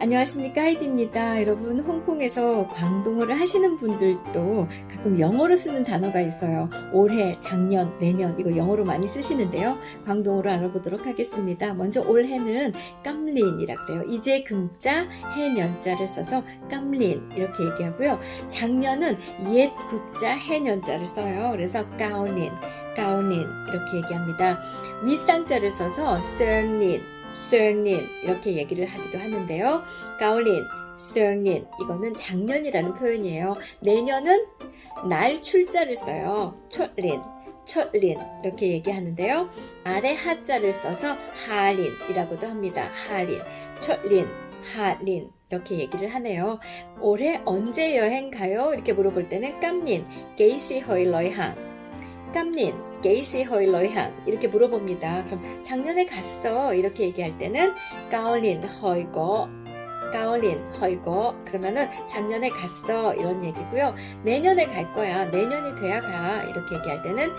안녕하십니까 하이디입니다. 여러분 홍콩에서 광동어를 하시는 분들도 가끔 영어로 쓰는 단어가 있어요. 올해, 작년, 내년 이거 영어로 많이 쓰시는데요. 광동어로 알아보도록 하겠습니다. 먼저 올해는 깜린이라 그래요. 이제 금자 해년자를 써서 깜린 이렇게 얘기하고요. 작년은 옛 구자 해년자를 써요. 그래서 까오닌, 까오닌 이렇게 얘기합니다. 윗상자를 써서 썰린 썰린 이렇게 얘기를 하기도 하는데요. 가올린, 썰린 이거는 작년이라는 표현이에요. 내년은 날 출자를 써요. 철린, 철린 이렇게 얘기하는데요. 아래 하자를 써서 하린이라고도 합니다. 하린, 철린, 하린 이렇게 얘기를 하네요. 올해 언제 여행 가요? 이렇게 물어볼 때는 깜린, 게이시 허이 러이항 깜린, 게이시 허이 러이항 이렇게 물어봅니다. 그럼 작년에 갔어 이렇게 얘기할 때는 까올린 허이고 까올린 허이고 그러면은 작년에 갔어 이런 얘기고요. 내년에 갈 거야 내년이 돼야 가 이렇게 얘기할 때는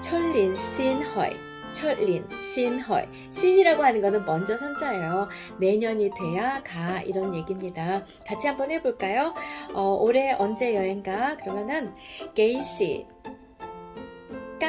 철린 신 허이 철린 신허이 신이라고 하는 거는 먼저 선자예요. 내년이 돼야 가 이런 얘기입니다. 같이 한번 해볼까요? 어, 올해 언제 여행 가? 그러면은 게이시